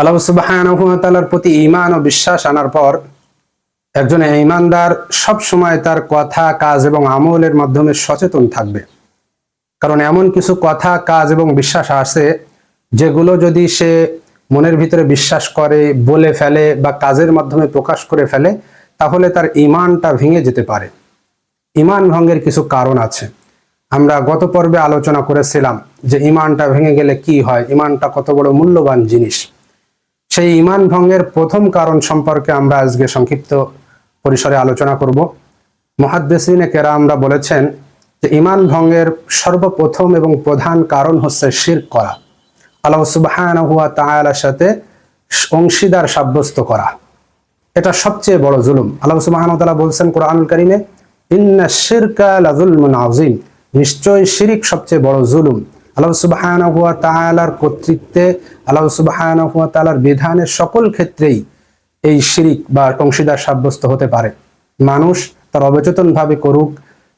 আল্লাহ সুবাহর প্রতি ইমান ও বিশ্বাস আনার পর একজন ইমানদার সব সময় তার কথা, কাজ এবং আমলের মাধ্যমে সচেতন থাকবে। কারণ এমন কিছু কথা, কাজ এবং বিশ্বাস আছে যেগুলো যদি সে মনের ভিতরে বিশ্বাস করে, বলে ফেলে বা কাজের মাধ্যমে প্রকাশ করে ফেলে, তাহলে তার ইমানটা ভেঙে যেতে পারে। ইমান ভঙ্গের কিছু কারণ আছে। আমরা গত পর্বে আলোচনা করেছিলাম যে ইমানটা ভেঙে গেলে কি হয় ইমানটা কত বড় মূল্যবান জিনিস। সেই ইমান ভঙ্গের প্রথম কারণ সম্পর্কে আমরা আজকে সংক্ষিপ্ত পরিসরে আলোচনা করব। মহাদ্দেসিনে কেরা আমরা বলেছেন যে ইমান ভঙ্গের সর্বপ্রথম এবং প্রধান কারণ হচ্ছে শির করা। আল্লাহ সুবাহান হুয়া তাআলার সাথে অংশীদার সাব্যস্ত করা। এটা সবচেয়ে বড় জুলুম। আল্লাহ সুবাহান তাআলা বলছেন কোরআনুল কারিমে, ইন্না শিরকা লাযুলমুন আযীম। নিশ্চয় শিরিক সবচেয়ে বড় জুলুম। আল্লাহ সুবাহান হুয়া তাআলার কর্তৃত্বে, আল্লাহ সুবাহান হুয়া তাআলার বিধানের সকল ক্ষেত্রেই এই শিরিক বা অংশীদার সাব্যস্ত হতে পারে। মানুষ তার অবচেতন ভাবে করুক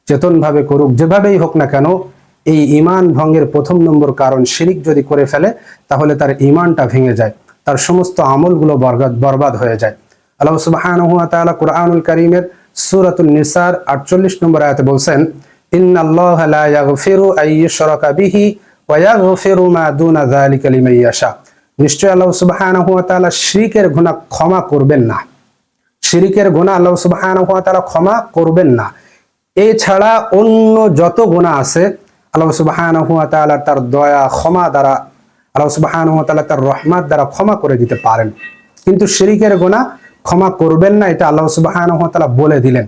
চেতন ভাবে করুক, যেভাবেই হোক না কেন, এই ইমান ভঙ্গের প্রথম নম্বর কারণ শিরিক যদি করে ফেলে, তাহলে তার ইমানটা ভেঙে যায়, তার সমস্ত আমলগুলো বরবাদ বরবাদ হয়ে যায়। আল্লাহ সুবহানাহু ওয়া তাআলা কুরআনুল করিমের সূরাতুন নিসার 48 নম্বর আয়াতে বলছেন, ইন্নাল্লাহা লা ইয়াগফিরু আইয়ুশরাকা বিহি ওয়া ইয়াগফিরু মা দুনা যালিকা লিমান ইয়াশা। নিশ্চয় আল্লাহ সুবহানাহু ওয়া তাআলা গুনাহ ক্ষমা করবেন না। শিরিকের গুনাহ আল্লাহ সুবহানাহু ওয়া তাআলা ক্ষমা করবেন না। এছাড়া অন্য যত গুনাহ আছে, আল্লাহ সুবহানাহু ওয়া তাআলা তার দয়া, ক্ষমা দ্বারা, আল্লাহ সুবহানাহু ওয়া তাআলা তার রহমত দ্বারা ক্ষমা করে দিতে পারেন। কিন্তু শিরিকের গুনাহ ক্ষমা করবেন না, এটা আল্লাহ সুবহানাহু ওয়া তাআলা বলে দিলেন।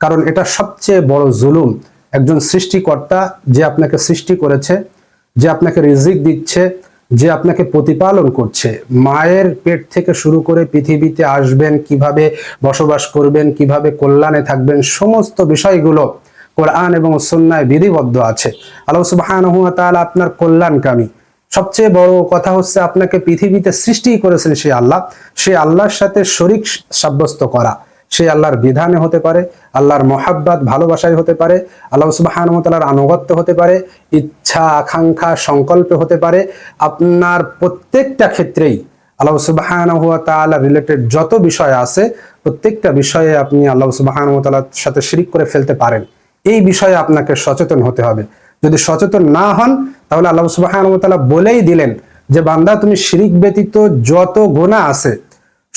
কারণ এটা সবচেয়ে বড় জুলুম। একজন সৃষ্টিকর্তা যে আপনাকে সৃষ্টি করেছে যে আপনাকে রিজিক দিচ্ছে, যে আপনাকে প্রতিপালন করছে। মায়ের পেট থেকে শুরু করে পৃথিবীতে আসবেন, কীভাবে বসবাস করবেন, কীভাবে কল্যাণে থাকবেন, সমস্ত বিষয়গুলো কোরআন এবং সন্ন্যায় বিধিবদ্ধ আছে। আল্লাহ সুবহানাহু ওয়া তাআলা আপনার কল্যাণকামী। সবচেয়ে বড় কথা হচ্ছে আপনাকে পৃথিবীতে সৃষ্টি করেছেন সেই আল্লাহ। সেই আল্লাহর সাথে শরিক সাব্যস্ত করা। সেই আল্লাহর বিধানে হতে পারে, আল্লাহর মহাব্বাত, ভালোবাসায় হতে পারে, আল্লাহ সুবাহান তালার আনুগত্য হতে পারে, ইচ্ছা, আকাঙ্ক্ষা, সংকল্পে হতে পারে, আপনার প্রত্যেকটা ক্ষেত্রেই আল্লাহ সুবাহান তালা রিলেটেড যত বিষয় আছে, প্রত্যেকটা বিষয়ে আপনি আল্লাহ সুবাহান তালার সাথে শিরিক করে ফেলতে পারেন। এই বিষয়ে আপনাকে সচেতন হতে হবে। যদি সচেতন না হন, তাহলে আল্লাহ সুবাহান তালা বলেই দিলেন যে, বান্দা, তুমি শিরিক ব্যতীত যত গোনা আছে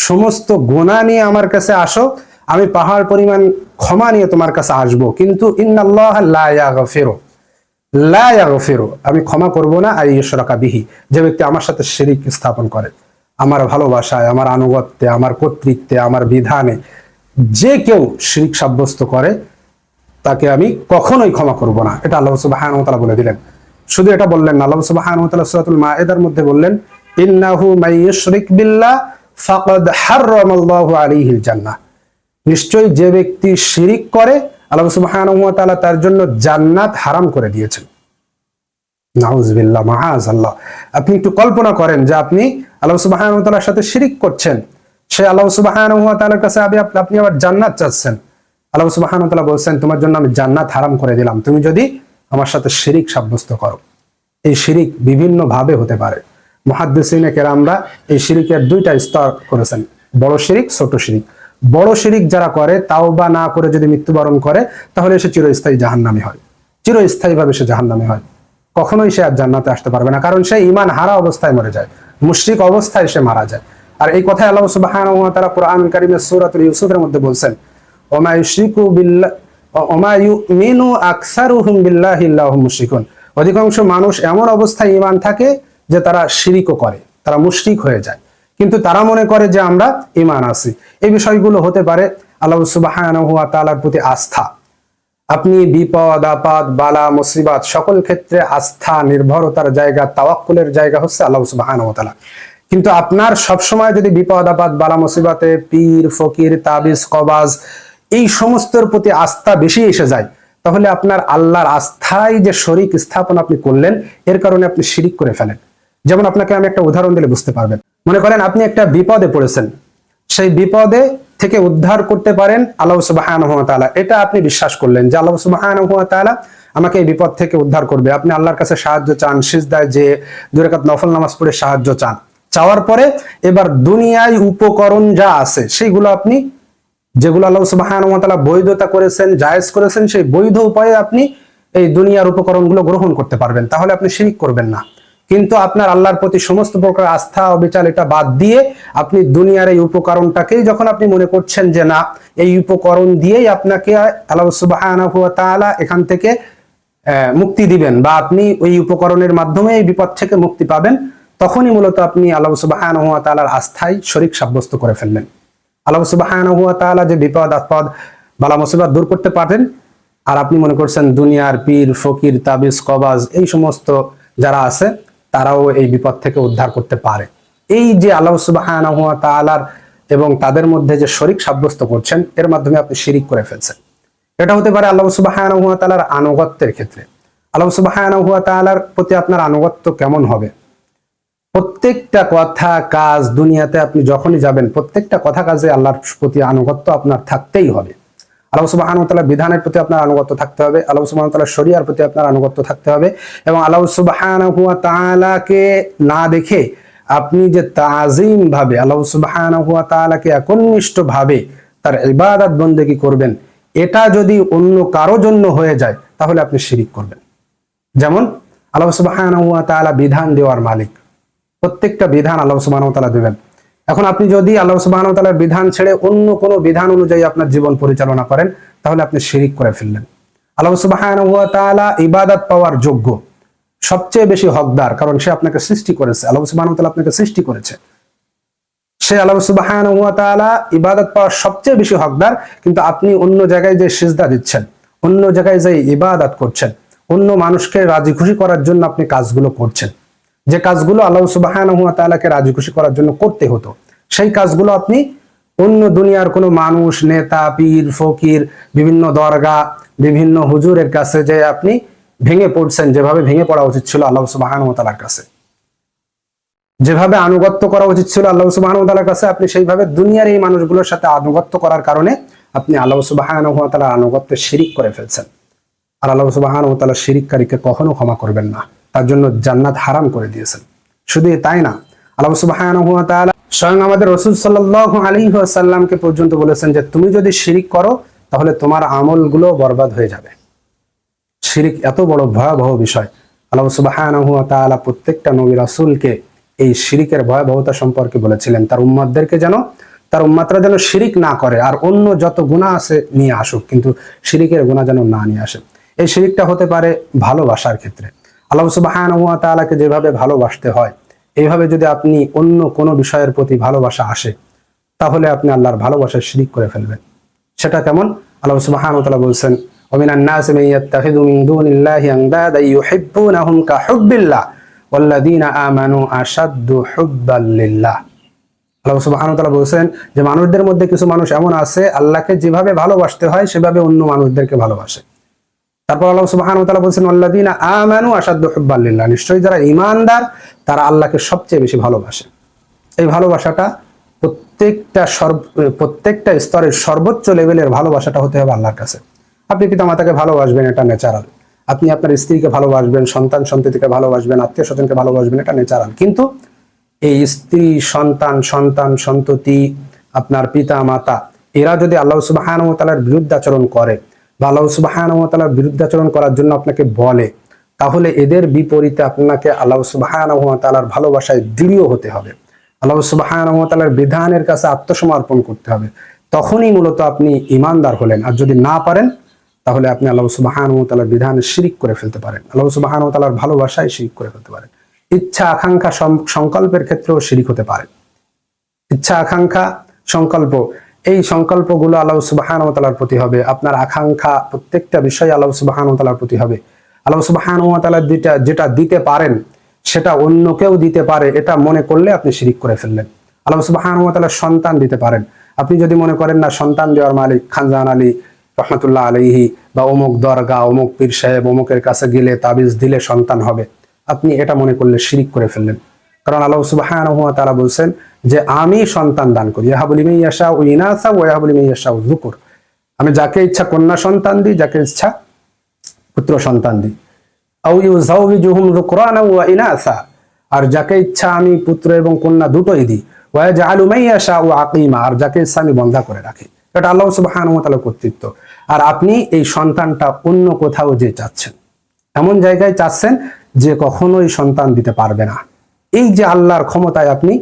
সমস্ত গোনা নিয়ে আমার কাছে আসো, আমি পাহাড় পরিমাণ ক্ষমা নিয়ে তোমার কাছে আসব। কিন্তু ইন্নাল্লাহ ইয়াগফিরু, লা আমি ক্ষমা করব না, আই ইশরাকা বিহি। যে ব্যক্তি আমার সাথে শিরিক স্থাপন করে, আমার ভালোবাসায়, আমার আনুগত্যে, আমার কর্তৃত্বে, আমার বিধানে, যে কেউ শিরিক সাব্যস্ত করে, তাকে আমি কখনোই ক্ষমা করব না। এটা আল্লাহ সুবহানাহু ওয়া তাআলা বলে দিলেন। শুধু এটা বললেন না, আল্লাহ তাআলা সূরাতুল মাইদার মধ্যে বললেন, ইন্নাহু মাইয়ুশরিক বিল্লাহ ফাকাদ হাররামাল্লাহু আলাইহিল জান্নাহ। নিশ্চয়ই যে ব্যক্তি শিরিক করে, আল্লাহ সুবহানাহু ওয়া তাআলা তার জন্য জান্নাত হারাম করে দিয়েছেন। আপনি একটু কল্পনা করেন যে আপনি আল্লাহ সুবহানাহু ওয়া তাআলার সাথে শিরিক করছেন। সে আল্লাহ সুবহানাহু ওয়া তাআলার কাছে আপনি আবার জান্নাত চাচ্ছেন। আল্লাহ তাআলা বলছেন, তোমার জন্য আমি জান্নাত হারাম করে দিলাম। তুমি যদি আমার সাথে শিরিক সাব্যস্ত করো। এই শিরিক বিভিন্ন ভাবে হতে পারে। মহাদ্দেসিনে কেরামরা এই শিরিকের দুইটা স্তর করেছেন। বড় শিরিক, ছোট শিরিক। বড় শিরিক যারা করে তাও বা না করে যদি মৃত্যুবরণ করে, তাহলে সে চিরস্থায়ী জাহান্নামী হয়। চিরস্থায়ী ভাবে সে জাহান্নামী হয়। কখনোই সে আর জান্নাতে আসতে পারবে না, কারণ সে ইমান হারা অবস্থায় মরে যায়। মুশরিক অবস্থায় সে মারা যায়। আর এই কথাই আল্লাহ সুবহানাহু ওয়া তাআলা কোরআন কারীমের সূরাতুল ইউসুফের মধ্যে বলছেন, ওমা ইউশরিকু বিল্লাহ ওমা ইউমিনু আকসারুহুম বিল্লাহি ইল্লাহু মুশরিকুন। অধিকাংশ মানুষ এমন অবস্থায় ইমান থাকে যে তারা শিরিকও করে, তারা মুশরিক হয়ে যায়। কিন্তু তারা মনে করে যে আমরা ইমান আছি এই বিষয়গুলো হতে পারে আল্লাহ সুবহানাহু ওয়া তাআলার প্রতি আস্থা। আপনি বিপদ, আপদ, বালা, মুসিবাত সকল ক্ষেত্রে আস্থা, নির্ভরতার জায়গা, তাওয়াক্কুলের জায়গা হচ্ছে আল্লাহ তাআলা। কিন্তু আপনার সবসময় যদি বিপদ, আপদ, বালা, মুসিবাতে পীর, ফকির, তাবিজ, কবাজ এই সমস্তর প্রতি আস্থা বেশি এসে যায়, তাহলে আপনার আল্লাহর আস্থায় যে শরিক স্থাপন আপনি করলেন, এর কারণে আপনি শিরিক করে ফেলেন। যেমন আপনাকে আমি একটা উদাহরণ দিলে বুঝতে পারবেন। মনে করেন আপনি একটা বিপদে পড়েছেন। সেই বিপদে থেকে উদ্ধার করতে পারেন আল্লাহ সুবহানাহু ওয়া এটা আপনি বিশ্বাস করলেন যে আল্লাহ সুবহানাহু ওয়া আমাকে এই বিপদ থেকে উদ্ধার করবে। আপনি আল্লাহর কাছে সাহায্য চান, সিজদায় যে দুই রাকাত নফল নামাজ পড়ে সাহায্য চান। চাওয়ার পরে এবার দুনিয়ায় উপকরণ যা আছে সেগুলো আপনি, যেগুলো আল্লাহ সুবহানাহু ওয়া বৈধতা করেছেন, জায়েজ করেছেন, সেই বৈধ উপায়ে আপনি এই দুনিয়ার উপকরণগুলো গ্রহণ করতে পারবেন। তাহলে আপনি শিরিক করবেন না। কিন্তু আপনার আল্লাহর প্রতি সমস্ত প্রকার আস্থা অবিচার এটা বাদ দিয়ে আপনি দুনিয়ার এই উপকরণটাকেই যখন আপনি মনে করছেন যে না, এই উপকরণ দিয়েই আপনাকে আল্লাহ তাআলা এখান থেকে মুক্তি দিবেন বা আপনি ওই উপকরণের মাধ্যমে এই বিপদ থেকে মুক্তি পাবেন, তখনই মূলত আপনি আল্লাহ সুবহানাহু ওয়া তাআলার আস্থায় শরিক সাব্যস্ত করে ফেললেন আল্লাহ সুবহানাহু ওয়া তাআলা যে বিপদ, আপদ, বালা, মুসিবত দূর করতে পারেন আর আপনি মনে করছেন দুনিয়ার পীর, ফকির, তাবিজ, কবাজ, এই সমস্ত যারা আছে তারাও এই বিপদ থেকে উদ্ধার করতে পারে। এই যে আল্লাহ সুবহানাহু ওয়া এবং তাদের মধ্যে যে শরিক সাব্যস্ত করছেন, এর মাধ্যমে আপনি শিরিক করে ফেলছেন। এটা হতে পারে আল্লাহ সুবহানাহু ওয়া তাআলার আনুগত্যের ক্ষেত্রে। আল্লাহ সুবহানাহু ওয়া তাআলার প্রতি আপনার আনুগত্য কেমন হবে? প্রত্যেকটা কথা, কাজ, দুনিয়াতে আপনি যখনই যাবেন, প্রত্যেকটা কথা কাজে আল্লাহর প্রতি আনুগত্য আপনার থাকতেই হবে। আল্লাহ সুবহানাহু ওয়া বিধানের প্রতি আপনার আনুগত্য থাকতে হবে। আল্লাহ সুবহানাহু ওয়া শরিয়ার প্রতি আপনার আনুগত্য থাকতে হবে। এবং আল্লাহ সুবহানাহু ওয়া তাআলাকে না দেখে আপনি যে তাজিম ভাবে আল্লাহ সুবহানাহু ওয়া তাআলাকে একনিষ্ঠ ভাবে তার ইবাদত বন্দেগী করবেন, এটা যদি অন্য কারও জন্য হয়ে যায়, তাহলে আপনি শিরিক করবেন। যেমন আল্লাহ সুবহানাহু ওয়া তাআলা বিধান দেওয়ার মালিক। প্রত্যেকটা বিধান আল্লাহ তাআলা দেবেন। এখন আপনি যদি আল্লাহ সুবহানাহু ওয়া তাআলার বিধান ছেড়ে অন্য কোনো বিধান অনুযায়ী আপনার জীবন পরিচালনা করেন, তাহলে আপনি শিরিক করে ফেললেন। আল্লাহ তাআলা ইবাদত পাওয়ার যোগ্য, সবচেয়ে বেশি হকদার, কারণ সে আপনাকে সৃষ্টি করেছে। আল্লাহ তাআলা আপনাকে সৃষ্টি করেছে। সে আল্লাহ তাআলা ইবাদত পাওয়ার সবচেয়ে বেশি হকদার, কিন্তু আপনি অন্য জায়গায় যে সিজদা দিচ্ছেন, অন্য জায়গায় যে ইবাদত করছেন, অন্য মানুষকে রাজি খুশি করার জন্য আপনি কাজগুলো করছেন। যে কাজগুলো আল্লাহ সুবহানাহু ওয়া তাআলাকে রাজি খুশি করার জন্য করতে হতো, সেই কাজগুলো আপনি অন্য দুনিয়ার কোনো মানুষ, নেতা, পীর, ফকির, বিভিন্ন দরগা, বিভিন্ন হুজুরের কাছে যে আপনি ভেঙে পড়ছেন, যেভাবে ভেঙে পড়া উচিত ছিল আল্লাহ সুবহানাহু ওয়া কাছে। যেভাবে আনুগত্য করা উচিত ছিল আল্লাহ সুবহানাহু ওয়া কাছে, আপনি সেইভাবে দুনিয়ার এই মানুষগুলোর সাথে আনুগত্য করার কারণে আপনি আল্লাহ তাআলার আনুগত্যে শিরিক করে ফেলছেন। আর আল্লাহ সুবহানাহু ওয়া শিরিককারীকে কখনো ক্ষমা করবেন না। তার জন্য জান্নাত হারাম করে দিয়েছেন। শুধু তাই না, আল্লাহ তাআলা স্বয়ং আমাদের রাসূল ওয়াসাল্লামকে পর্যন্ত বলেছেন যে, তুমি যদি শিরিক করো, তাহলে তোমার আমলগুলো বরবাদ হয়ে যাবে। শিরিক এত বড় ভয়াবহ বিষয়। আল্লাহ ওয়া প্রত্যেকটা নবী রাসূলকে এই শিরিকের ভয়াবহতা সম্পর্কে বলেছিলেন। তার উম্মাদদেরকে যেন, তার উম্মাতরা যেন শিরিক না করে আর অন্য যত গুনাহ আছে নিয়ে আসুক, কিন্তু শিরিকের গুনাহ যেন না নিয়ে আসে। এই শিরিকটা হতে পারে ভালোবাসার ক্ষেত্রে। আল্লাহ সুবহানাহু ওয়া তাআলাকে যেভাবে ভালোবাসতে হয় এইভাবে যদি আপনি অন্য কোনো বিষয়ের প্রতি ভালোবাসা আসে তাহলে আপনি আল্লাহর ভালোবাসায় শিরিক করে ফেলবেন সেটা কেমন আল্লাহ সুবহানাহু ওয়া তাআলা বলছেন ومن الناس من يتخذ من دون الله أندادا يحبونهم كحب الله والذين آمنوا أشد حبا لله আল্লাহ সুবহানাহু ওয়া তাআলা বলছেন যে মানুষদের মধ্যে কিছু মানুষ এমন আছে আল্লাহকে যেভাবে ভালোবাসতে হয় সেভাবে অন্য মানুষদেরকে ভালোবাসে তারপর আল্লাহ সুবহানাহু ওয়া তাআলা বলছেন, আল্লাযীনা আমানু আশাদ্দু হুব্বান লিল্লাহ। নিশ্চয়ই যারা ইমানদার তারা আল্লাহকে সবচেয়ে বেশি ভালোবাসে। এই ভালোবাসাটা প্রত্যেকটা সর্ব, প্রত্যেকটা স্তরের সর্বোচ্চ লেভেলের ভালোবাসাটা হতে হবে আল্লাহর কাছে। আপনি পিতামাতাকে ভালোবাসবেন, এটা ন্যাচারাল আপনি আপনার স্ত্রীকে ভালোবাসবেন, সন্তান সন্ততিকে ভালোবাসবেন, আত্মীয় স্বজনকে ভালোবাসবেন, এটা ন্যাচারাল কিন্তু এই স্ত্রী, সন্তান সন্তান, সন্ততি, আপনার পিতা, মাতা, এরা যদি আল্লাহ সুবাহান তালার বিরুদ্ধে আচরণ করে বা আল্লাহ সুবাহান তালার বিরুদ্ধাচরণ করার জন্য আপনাকে বলে, তাহলে এদের বিপরীতে আপনাকে আল্লাহ সুবাহান তালার ভালোবাসায় দৃঢ় হতে হবে। আল্লাহ সুবাহান তালার বিধানের কাছে আত্মসমর্পণ করতে হবে। তখনই মূলত আপনি ইমানদার হলেন। আর যদি না পারেন, তাহলে আপনি আল্লাহ সুবাহান তালার বিধানে শিরিক করে ফেলতে পারেন। আল্লাহ সুবাহান তালার ভালোবাসায় শিরিক করে ফেলতে পারেন। ইচ্ছা, আকাঙ্ক্ষা সংকল্পের ক্ষেত্রেও শিরিক হতে পারে। ইচ্ছা, আকাঙ্ক্ষা, সংকল্প এই সংকল্পগুলো আল্লাহ সুবাহান তালার প্রতি হবে। আপনার আকাঙ্ক্ষা প্রত্যেকটা বিষয় আল্লাহ সুবাহান তালার প্রতি হবে। আল্লাহ সুবাহান তালার যেটা যেটা দিতে পারেন, সেটা অন্য কেউ দিতে পারে, এটা মনে করলে আপনি শিরিক করে ফেললেন। আল্লাহ সুবাহান তালার সন্তান দিতে পারেন। আপনি যদি মনে করেন, না, সন্তান দেওয়ার মালিক খানজাহান আলী রহমতুল্লাহ আলহি বা অমুক দরগা অমুক পীর সাহেব অমুকের কাছে গেলে তাবিজ দিলে সন্তান হবে, আপনি এটা মনে করলে শিরিক করে ফেললেন। কারণ আল্লাহ সুবহানাহু ওয়া তাআলা বলছেন যে আমি সন্তান দান করি। ইয়াহাবুল লিমান ইয়াশাউ ইনাসা ওয়া ইয়াহাবুল লিমান ইয়াশাউ যুকুর। আমি যাকে ইচ্ছা কন্যা সন্তান দিই, যাকে ইচ্ছা পুত্র সন্তান দিই। আও ইউজাউবিজুহুম যুকরানা ওয়া ইনাসা। আর যাকে ইচ্ছা আমি পুত্র এবং কন্যা দুটোই দিই। ওয়া জাআলু মাইয়াশা ও আকিমা। আর যাকে ইচ্ছা আমি বন্ধা করে রাখি। এটা আল্লাহ সুবহানাহু ওয়া তাআলার কর্তৃত্ব। আর আপনি এই সন্তানটা অন্য কোথাও যে চাচ্ছেন, এমন জায়গায় চাচ্ছেন যে কখনোই সন্তান দিতে পারবে না। এই যে আল্লাহর ক্ষমতায় আপনি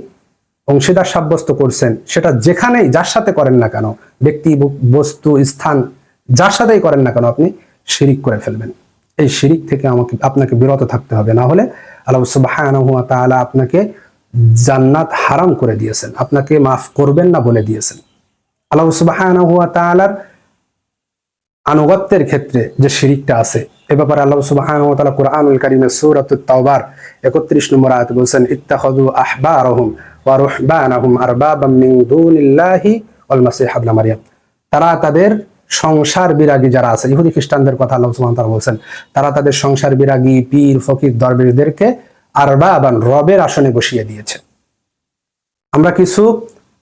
অংশীদার সাব্যস্ত করছেন, সেটা যেখানেই যার সাথে করেন না কেন, ব্যক্তি, বস্তু, স্থান, যার সাথেই করেন না কেন, আপনি শিরিক করে ফেলবেন। এই শিরিক থেকে আমাকে, আপনাকে বিরত থাকতে হবে। না হলে আল্লাহ সুবহানাহু তাআলা আপনাকে জান্নাত হারাম করে দিয়েছেন। আপনাকে মাফ করবেন না বলে দিয়েছেন। আল্লাহ সুবহানাহু ওয়া তাআলার আনুগত্যের ক্ষেত্রে যে শিরিকটা আছে এ ব্যাপারে আল্লাহ সুবহানাহু ওয়া তাআলা কুরআনুল কারীমের সূরাতুত তাওবার 31 নম্বর আয়াতে বলেছেন, ইত্তাখাযু আহবারহুম ওয়া রুহবানাহুম আরবাবাম মিন দুনিল্লাহি ওয়াল মাসিহ ইবনে মারইয়াম তারা তাদের সংসার বিরাগী যারা আছে, ইহুদি খ্রিস্টানদের কথা আল্লাহ সুবহানাহু ওয়া বলছেন, তারা তাদের সংসার বিরাগী পীর, ফকির, দরবেশদেরকে আরবাবান রবের আসনে বসিয়ে দিয়েছে। আমরা কিছু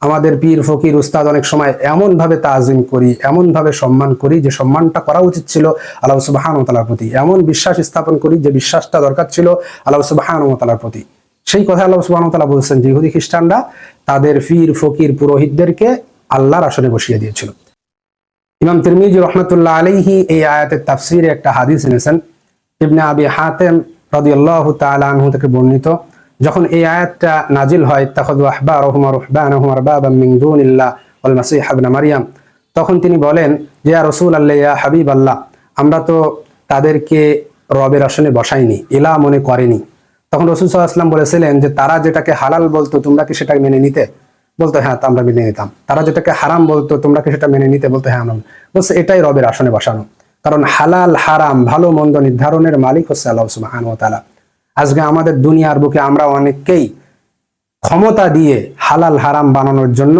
আমাদের পীর, ফকির, উস্তাদ অনেক সময় এমন ভাবে তাজিম করি এমন ভাবে সম্মান করি যে সম্মানটা করা উচিত ছিল আল্লাহ সুবাহান তালার প্রতি। এমন বিশ্বাস স্থাপন করি যে বিশ্বাসটা দরকার ছিল আল্লাহ সুবাহান তালার প্রতি। সেই কথা আল্লাহ সুবাহান তালা বলছেন যে ইহুদি খ্রিস্টানরা তাদের পীর, ফকির, পুরোহিতদেরকে আল্লাহর আসনে বসিয়ে দিয়েছিল। ইমাম তিরমিজি রহমতুল্লাহ আলাইহি এই আয়াতের তাফসিরে একটা হাদিস এনেছেন। ইবনে আবি হাতেম রাদিয়াল্লাহু তাআলা আনহু থেকে বর্ণিত যখন এই আয়াতটা নাজিল হয়, তাখাযু আহবারহুম ওয়া রুহবানাহুম আরবাবাম মিন দুনিল্লাহ ওয়াল মাসিহ ইবনে মারইয়াম তখন তিনি বলেন যে, ইয়া রাসূলুল্লাহ, ইয়া হাবিবাল্লাহ, আমরা তো তাদেরকে রবের আসনে বসাইনি, ইলা মনে করেনি। তখন রসুল সাল্লাল্লাহু বলেছিলেন যে, তারা যেটাকে হালাল বলতো, তোমরা কি সেটা মেনে নিতে? বলতো হ্যাঁ আমরা মেনে নিতাম। তারা যেটাকে হারাম বলতো, তোমরা কি সেটা মেনে নিতে? বলতো হ্যাঁ আমরা বলছে, এটাই রবের আসনে বসানো। কারণ হালাল হারাম, ভালো মন্দ নির্ধারণের মালিক হচ্ছে আল্লাহ সুবহানাহু ওয়া তাআলা। আজকে আমাদের দুনিয়ার বুকে আমরা অনেককেই ক্ষমতা দিয়ে হালাল, হারাম বানানোর জন্য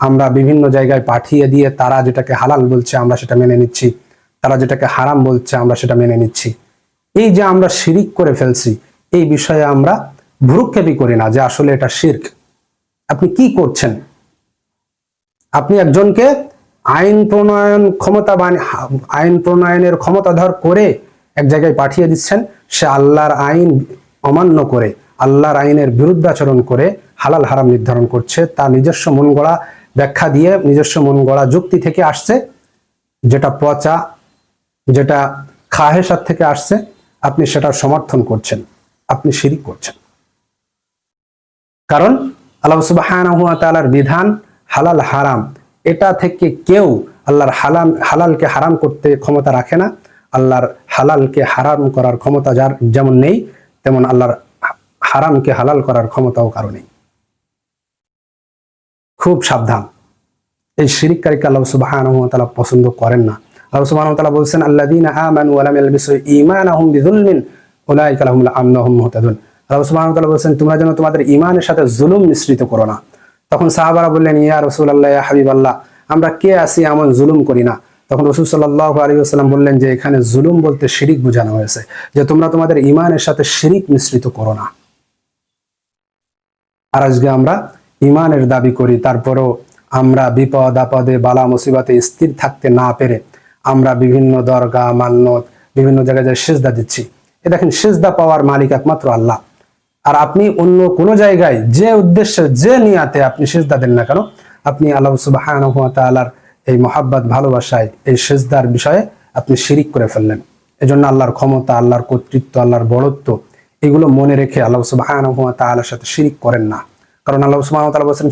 আমরা বিভিন্ন জায়গায় পাঠিয়ে দিয়ে তারা যেটাকে হালাল বলছে আমরা সেটা মেনে নিচ্ছি, তারা যেটাকে হারাম বলছে আমরা সেটা মেনে নিচ্ছি। এই যে আমরা শিরিক করে ফেলছি, এই বিষয়ে আমরা ভ্রুক্ষেপই করি না যে আসলে এটা শির্ক। আপনি কি করছেন? আপনি একজনকে আইন প্রণয়ন ক্ষমতা আইন প্রণয়নের ক্ষমতাধর করে এক জায়গায় পাঠিয়ে দিচ্ছেন সে আল্লাহর আইন অমান্য করে, আল্লাহর আইনের বিরুদ্ধাচরণ করে হালাল হারাম নির্ধারণ করছে তার নিজস্ব মন গড়া ব্যাখ্যা দিয়ে নিজস্ব মন গড়া যুক্তি থেকে আসছে, যেটা পচা, যেটা খাহেসার থেকে আসছে, আপনি সেটার সমর্থন করছেন, আপনি শিরিক করছেন। কারণ আল্লাহ সুবহানাহু বিধান হালাল হারাম, এটা থেকে কেউ আল্লাহর হালাম হালালকে হারাম করতে ক্ষমতা রাখে না, আল্লাহর হালালকে হারাম করার ক্ষমতা যার যেমন নেই, তেমন আল্লাহর হারামকে হালাল করার ক্ষমতাও কারও নেই। খুব সাবধান। এই শিরিককারীকে আল্লাহ সুবহানাহু ওয়া পছন্দ করেন না। আল্লাহ বলছেন আল্লাহ বলছেন, তোমরা যেন তোমাদের ঈমানের সাথে জুলুম মিশ্রিত করো না। তখন সাহাবারা বললেন, ইয়া রাসূলুল্লাহ, ইয়া হাবিবাল্লাহ, আমরা কে আসি এমন জুলুম করি না? তখন রসুল সাল্লাল্লাহু আলাইহি ওয়াসাল্লাম বললেন যে, এখানে জুলুম বলতে শিরিক বোঝানো হয়েছে, যে তোমরা তোমাদের ঈমানের সাথে শিরিক মিশ্রিত করো না। আর আজকে আমরা ইমানের দাবি করি, তারপরও আমরা বিপদ, আপদে, বালা, মুসিবতে স্থির থাকতে না পেরে আমরা বিভিন্ন দরগা মান্যত বিভিন্ন জায়গায় যায় সেজদা দিচ্ছি। এ দেখেন, সেজদা পাওয়ার মালিক একমাত্র আল্লাহ। আর আপনি অন্য কোনো জায়গায় যে উদ্দেশ্যে, যে নিয়াতে আপনি সেজদা দেন না কেন, আপনি আল্লাহ তাআলার এই মহাব্বত ভালোবাসায় এই সেজদার বিষয়ে আপনি শিরিক করে ফেললেন। এজন্য আল্লাহর ক্ষমতা, আল্লাহর কর্তৃত্ব, আল্লাহর বড়ত্ব, এগুলো মনে রেখে আল্লাহ ওয়া তাআলার সাথে শিরিক করেন না। কারণ আল্লাহ বলেছেন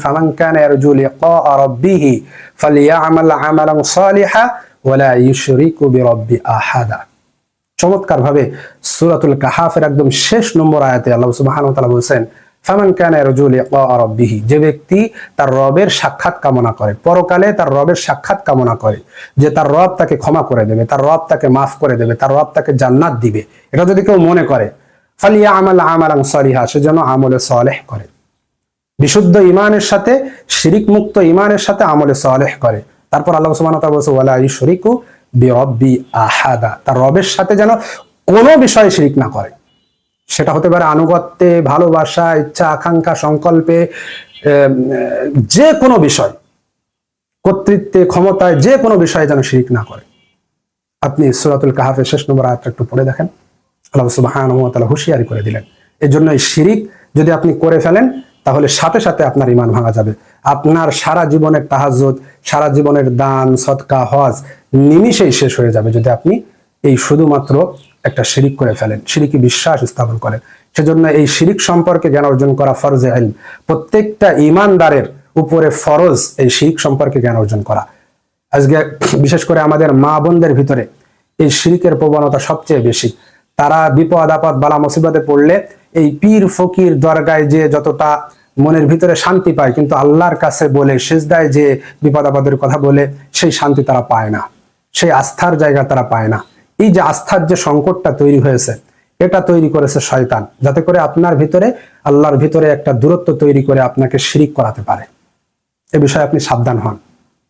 সালিহা আহাদা। চমৎকার ভাবে সূরাতুল কাহাফের একদম শেষ নম্বর আয়াতে আল্লাহ সুবহানাহু ওয়া বলেন যে ব্যক্তি তার রবের সাক্ষাৎ কামনা করে, পরকালে তার রবের সাক্ষাৎ কামনা করে, যে তার রব তাকে ক্ষমা করে দেবে, তার রব তাকে মাফ করে দেবে, তার রব তাকে জান্নাত দিবে। এটা যদি কেউ মনে করে ফালিয়া আমাল আমালান সালিহা, সে যেন আমলে সলেহ করে। বিশুদ্ধ ইমানের সাথে শিরিক মুক্ত ইমানের সাথে আমলে সলেহ করে। তারপর আল্লাহ তাআলা বলছে, ওয়ালা ইউশরিকু বিরাব্বি আহাদা তার রবের সাথে যেন কোনো বিষয়ে শিরিক না করে। সেটা হতে পারে আনুগত্যে, ভালোবাসা, ইচ্ছা, আকাঙ্ক্ষা, সংকল্পে যে কোনো বিষয়, কর্তৃত্বে, ক্ষমতায়, যে কোনো বিষয়ে যেন শিরিক না করে। আপনি সূরাতুল কাহাফের শেষ নম্বর আয়াতটা একটু পড়ে দেখেন। আল্লাহ তাআলা হুঁশিয়ারি করে দিলেন। এর জন্য এই শিরিক যদি আপনি করে ফেলেন, তাহলে সাথে সাথে আপনার ইমান ভাঙা যাবে। আপনার সারা জীবনের তাহাজ্জুদ, সারা জীবনের দান সৎকা হজ নিমিষেই শেষ হয়ে যাবে যদি আপনি এই শুধুমাত্র একটা শিরিক করে ফেলেন, শিরিকি বিশ্বাস স্থাপন করেন। সেজন্য এই শিরিক সম্পর্কে জ্ঞান অর্জন করা ফরজে আইন প্রত্যেকটা ইমানদারের উপরে ফরজ এই শিরিক সম্পর্কে জ্ঞান অর্জন করা। আজকে বিশেষ করে আমাদের মা বোনদের ভিতরে এই শিরিকের প্রবণতা সবচেয়ে বেশি। তারা বিপদ, আপদ, বালা, মুসিবতে পড়লে এই পীর, ফকির দরগায় যে যতটা মনের ভিতরে শান্তি পায়, কিন্তু আল্লাহর কাছে বলে, সেজদায় যে বিপদ, আপদের কথা বলে, সেই শান্তি তারা পায় না। সেই আস্থার জায়গা তারা পায় না। এই যে আস্থার যে সংকটটা তৈরি হয়েছে, এটা তৈরি করেছে শয়তান, যাতে করে আপনার ভিতরে, আল্লাহর ভিতরে একটা দূরত্ব তৈরি করে আপনাকে শিরিক করাতে পারে। এ বিষয়ে আপনি সাবধান হন।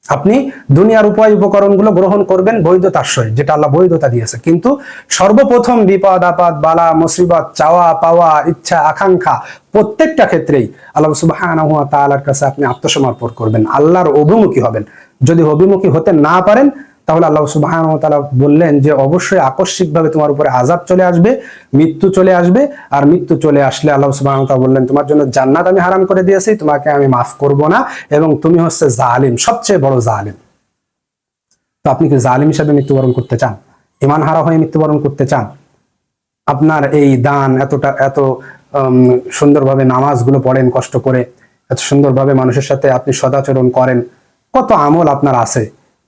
আপনি দুনিয়ার উপায় উপকরণগুলো গ্রহণ করবেন বৈধতার সহিত যেটা আল্লাহ বৈধতা দিয়েছে। কিন্তু সর্বপ্রথম বিপদ, আপদ, বালা, মুসিবত, চাওয়া, পাওয়া, ইচ্ছা, আকাঙ্ক্ষা, প্রত্যেকটা ক্ষেত্রেই আল্লাহ সুবহানাহু ওয়া তাআলার কাছে আপনি আত্মসমর্পণ করবেন। আল্লাহর অভিমুখী হবেন। যদি অভিমুখী হতে না পারেন তাহলে আল্লাহ সুবহানাহু ওয়া তাআলা বললেন যে অবশ্যই আকস্মিকভাবে তোমার উপরে আযাব চলে আসবে, মৃত্যু চলে আসবে। আর মৃত্যু চলে আসলে আল্লাহ সুবহানাহু ওয়া বললেন, তোমার জন্য জান্নাত আমি হারাম করে দিয়েছি, তোমাকে আমি মাফ করব না। এবং তুমি হচ্ছে জালিম, সবচেয়ে বড় জালিম। তো আপনি কি জালিম হিসাবে মৃত্যুবরণ করতে চান? ইমান হারা হয়ে মৃত্যুবরণ করতে চান? আপনার এই দান এতটা, এত সুন্দরভাবে নামাজগুলো পড়েন কষ্ট করে, এত সুন্দরভাবে মানুষের সাথে আপনি সদাচরণ করেন, কত আমল আপনার আছে।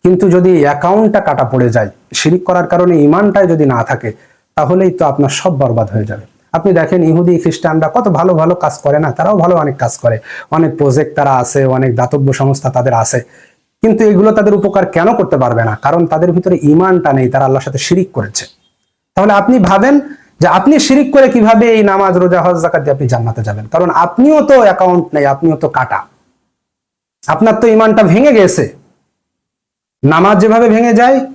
কিন্তু যদি অ্যাকাউন্টটা কাটা পড়ে যায়, শিরিক করার কারণে ইমানটাই যদি না থাকে, তাহলেই তো আপনার সব বরবাদ হয়ে যাবে। আপনি দেখেন, ইহুদি খ্রিস্টানরা কত ভালো ভালো কাজ করে না, তারাও ভালো অনেক কাজ করে। অনেক প্রজেক্ট তারা আছে, অনেক দাতব্য সংস্থা তাদের আছে। কিন্তু এগুলো তাদের উপকার কেন করতে পারবে না? কারণ তাদের ভিতরে ইমানটা নেই, তারা আল্লাহর সাথে শিরিক করেছে। তাহলে আপনি ভাবেন যে আপনি শিরিক করে কীভাবে এই নামাজ, রোজা, হজ জাকাত দিয়ে আপনি জান্নাতে যাবেন? কারণ আপনিও তো অ্যাকাউন্ট নেই, আপনিও তো কাটা। আপনার তো ইমানটা ভেঙে গেছে। নামাজ যেভাবে ভেঙে যায়,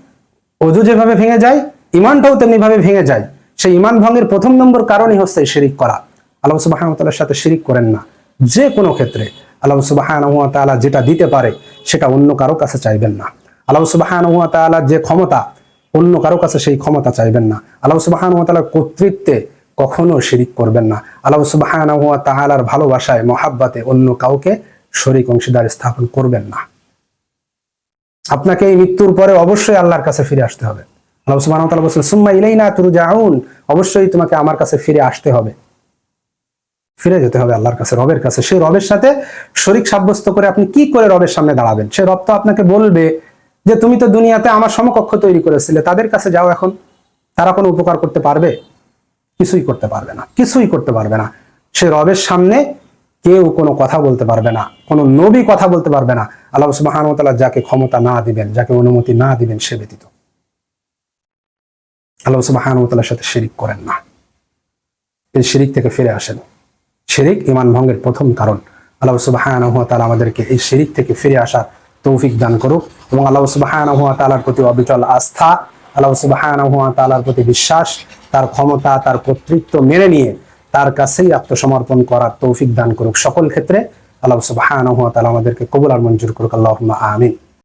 অজু যেভাবে ভেঙে যায় ইমানটাও তেমনি ভাবে ভেঙে যায়। সেই ইমান ভঙ্গের প্রথম নম্বর কারণই হচ্ছে শিরিক করা। আল্লাহ সুবাহান তাআলার সাথে শিরিক করেন না। যে কোনো ক্ষেত্রে আল্লাহ সুবাহান তাআলা যেটা দিতে পারে, সেটা অন্য কারও কাছে চাইবেন না। আল্লাহ সুবাহান তাআলা যে ক্ষমতা, অন্য কারও কাছে সেই ক্ষমতা চাইবেন না। আল্লাহ সুবাহান তাআলার কর্তৃত্বে কখনো শিরিক করবেন না। আল্লাহ সুবাহান তাআলার ভালোবাসায়, মহাব্বাতে অন্য কাউকে শরিক অংশীদার স্থাপন করবেন না। আপনাকে এই মৃত্যুর পরে অবশ্যই আল্লাহর কাছে ফিরে আসতে হবে। আল্লাহ সুম্মা অবশ্যই তোমাকে আমার কাছে ফিরে আসতে হবে। ফিরে যেতে হবে আল্লাহর কাছে, রবের কাছে। সেই রবের সাথে শরিক সাব্যস্ত করে আপনি কি করে রবের সামনে দাঁড়াবেন? সে রব তো আপনাকে বলবে যে, তুমি তো দুনিয়াতে আমার সমকক্ষ তৈরি করেছিলে, তাদের কাছে যাও এখন। তারা কোনো উপকার করতে পারবে? কিছুই করতে পারবে না, কিছুই করতে পারবে না। সে রবের সামনে কেউ কোনো কথা বলতে পারবে না, কোনো নবী কথা বলতে পারবে না। আল্লাহ তাআলা যাকে ক্ষমতা না দিবেন, যাকে অনুমতি না দিবেন, সে ব্যতীত। আল্লাহ সুবহানাহু সাথে শিরিক করেন না। এই শিরিক থেকে ফিরে আসেন। শিরিক ইমান ভঙ্গের প্রথম কারণ। আল্লাহ সুবহানাহু ওয়া আমাদেরকে এই শিরিক থেকে ফিরে আসার তৌফিক দান করুক এবং আল্লাহ সুবহানাহু ওয়া প্রতি অবিচল আস্থা, আল্লাহ সুবহানাহু ওয়া প্রতি বিশ্বাস, তার ক্ষমতা, তার কর্তৃত্ব মেনে নিয়ে তার কাছেই আত্মসমর্পণ করার তৌফিক দান করুক সকল ক্ষেত্রে। আল্লাহ সুবাহ আমাদেরকে কবুল আর মঞ্জুর করুক। আল্লাহ আমিন।